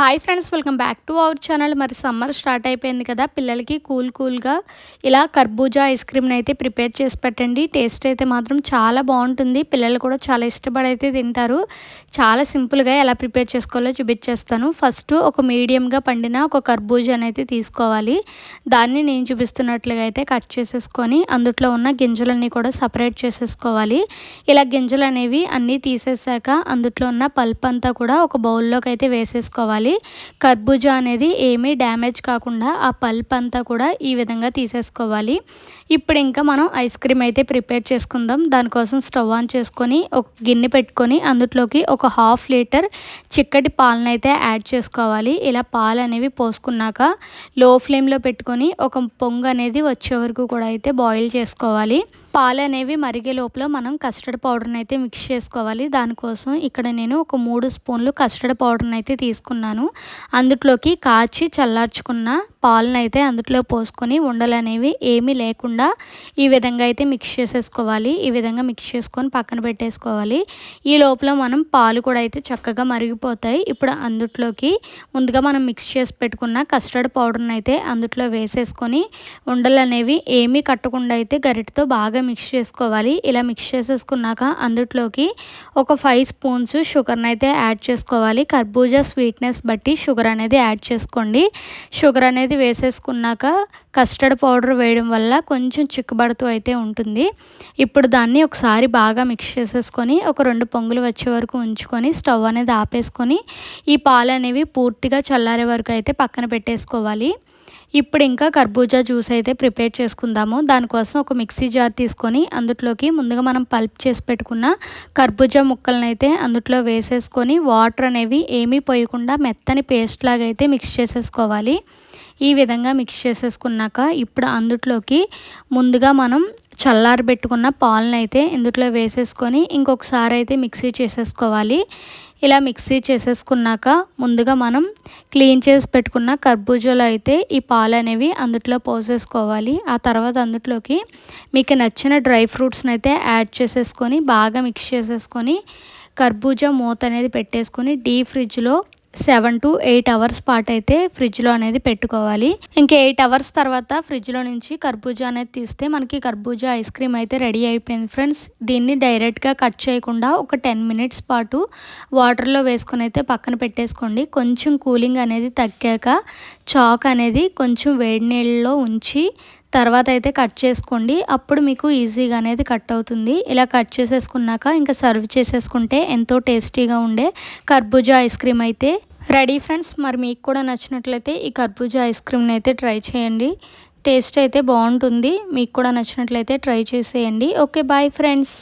Hi friends welcome back to our channel మరి summer start అయిపోయింది కదా పిల్లలకి కూల్ కూల్గా ఇలా కర్బూజా ఐస్ క్రీమ్ని అయితే ప్రిపేర్ చేసి పెట్టండి. టేస్ట్ అయితే మాత్రం చాలా బాగుంటుంది. పిల్లలు కూడా చాలా ఇష్టపడి అయితే తింటారు. చాలా సింపుల్గా ఎలా ప్రిపేర్ చేసుకోవాలో చూపించేస్తాను. ఫస్ట్ ఒక మీడియంగా పండిన ఒక కర్బూజాని అయితే తీసుకోవాలి. దాన్ని నేను చూపిస్తున్నట్లుగా అయితే కట్ చేసేసుకొని అందుట్లో ఉన్న గింజలన్నీ కూడా సపరేట్ చేసేసుకోవాలి. ఇలా గింజలు అనేవి అన్నీ తీసేసాక అందుట్లో ఉన్న పల్ప్ అంతా కూడా ఒక బౌల్లోకి అయితే వేసేసుకోవాలి. తీసేసుకోవాలి కర్బూజా అనేది ఏమీ డ్యామేజ్ కాకుండా ఆ పల్ప్ అంతా కూడా ఈ విధంగా తీసేసుకోవాలి. ఇప్పుడు ఇంకా మనం ఐస్ క్రీమ్ అయితే ప్రిపేర్ చేసుకుందాం. దానికోసం స్టవ్ ఆన్ చేసుకొని ఒక గిన్నె పెట్టుకొని అందులోకి ఒక హాఫ్ లీటర్ చిక్కటి పాలను అయితే యాడ్ చేసుకోవాలి. ఇలా పాలు అనేవి పోసుకున్నాక లో ఫ్లేమ్లో పెట్టుకొని ఒక పొంగు అనేది వచ్చే వరకు కూడా అయితే బాయిల్ చేసుకోవాలి. పాలు అనేవి మరిగే లోపల మనం కస్టర్డ్ పౌడర్ని అయితే మిక్స్ చేసుకోవాలి. దానికోసం ఇక్కడ నేను ఒక మూడు స్పూన్లు కస్టర్డ్ పౌడర్ని అయితే తీసుకున్నాను. అందులోకి కాచి చల్లార్చుకున్న పాలను అయితే అందులో పోసుకొని ఉండలు అనేవి ఏమీ లేకుండా ఈ విధంగా అయితే మిక్స్ చేసేసుకోవాలి. ఈ విధంగా మిక్స్ చేసుకొని పక్కన పెట్టేసుకోవాలి. ఈ లోపల మనం పాలు కూడా అయితే చక్కగా మరిగిపోతాయి. ఇప్పుడు అందుట్లోకి ముందుగా మనం మిక్స్ చేసి పెట్టుకున్న కస్టర్డ్ పౌడర్ని అయితే అందుట్లో వేసేసుకొని ఉండలు అనేవి ఏమీ కట్టకుండా అయితే గరిటతో బాగా మిక్స్ చేసుకోవాలి. ఇలా మిక్స్ చేసేసుకున్నాక అందుట్లోకి ఒక ఫైవ్ స్పూన్స్ షుగర్ని అయితే యాడ్ చేసుకోవాలి. కర్బూజా స్వీట్నెస్ బట్టి షుగర్ అనేది యాడ్ చేసుకోండి. షుగర్ అనేది అనేది వేసేసుకున్నాక కస్టర్డ్ పౌడర్ వేయడం వల్ల కొంచెం చిక్కబడుతూ అయితే ఉంటుంది. ఇప్పుడు దాన్ని ఒకసారి బాగా మిక్స్ చేసేసుకొని ఒక రెండు పొంగులు వచ్చే వరకు ఉంచుకొని స్టవ్ అనేది ఆపేసుకొని ఈ పాలు అనేవి పూర్తిగా చల్లారే వరకు అయితే పక్కన పెట్టేసుకోవాలి. ఇప్పుడు ఇంకా కర్బూజా జ్యూస్ అయితే ప్రిపేర్ చేసుకుందాము. దానికోసం ఒక మిక్సీ జార్ తీసుకొని అందులోకి ముందుగా మనం పల్ప్ చేసి పెట్టుకున్న కర్బూజా ముక్కలను అయితే అందులో వేసేసుకొని వాటర్ అనేవి ఏమీ పోయకుండా మెత్తని పేస్ట్ లాగా అయితే మిక్స్ చేసేసుకోవాలి. ఈ విధంగా మిక్స్ చేసేసుకున్నాక ఇప్పుడు అందుట్లోకి ముందుగా మనం చల్లారబెట్టుకున్న పాలను అయితే ఇందుట్లో వేసేసుకొని ఇంకొకసారి అయితే మిక్సీ చేసేసుకోవాలి. ఇలా మిక్సీ చేసేసుకున్నాక ముందుగా మనం క్లీన్ చేసి పెట్టుకున్న కర్బూజాలో అయితే ఈ పాలు అనేవి అందుట్లో పోసేసుకోవాలి. ఆ తర్వాత అందుట్లోకి మీకు నచ్చిన డ్రై ఫ్రూట్స్ని అయితే యాడ్ చేసేసుకొని బాగా మిక్స్ చేసేసుకొని కర్బూజా మూత అనేది పెట్టేసుకొని డీ ఫ్రిడ్జ్లో సెవెన్ టు ఎయిట్ అవర్స్ పాటు అయితే ఫ్రిడ్జ్లో అనేది పెట్టుకోవాలి. ఇంకా ఎయిట్ అవర్స్ తర్వాత ఫ్రిడ్జ్లో నుంచి కర్బూజా అనేది తీస్తే మనకి కర్బూజా ఐస్ క్రీమ్ అయితే రెడీ అయిపోయింది ఫ్రెండ్స్. దీన్ని డైరెక్ట్గా కట్ చేయకుండా ఒక టెన్ మినిట్స్ పాటు వాటర్లో వేసుకొని అయితే పక్కన పెట్టేసుకోండి. కొంచెం కూలింగ్ అనేది తగ్గాక చాక్ అనేది కొంచెం వేడి నీళ్ళలో ఉంచి తర్వాత అయితే కట్ చేసుకోండి. అప్పుడు మీకు ఈజీగా అనేది కట్ అవుతుంది. ఇలా కట్ చేసేసుకున్నాక ఇంకా సర్వ్ చేసేసుకుంటే ఎంతో టేస్టీగా ఉండే కర్బూజా ఐస్ క్రీమ్ అయితే రెడీ ఫ్రెండ్స్. మరి మీకు కూడా నచ్చినట్లయితే ఈ కర్బూజా ఐస్ క్రీమ్ని అయితే ట్రై చేయండి. టేస్ట్ అయితే బాగుంటుంది. మీకు కూడా నచ్చినట్లయితే ట్రై చేసేయండి. Okay bye friends.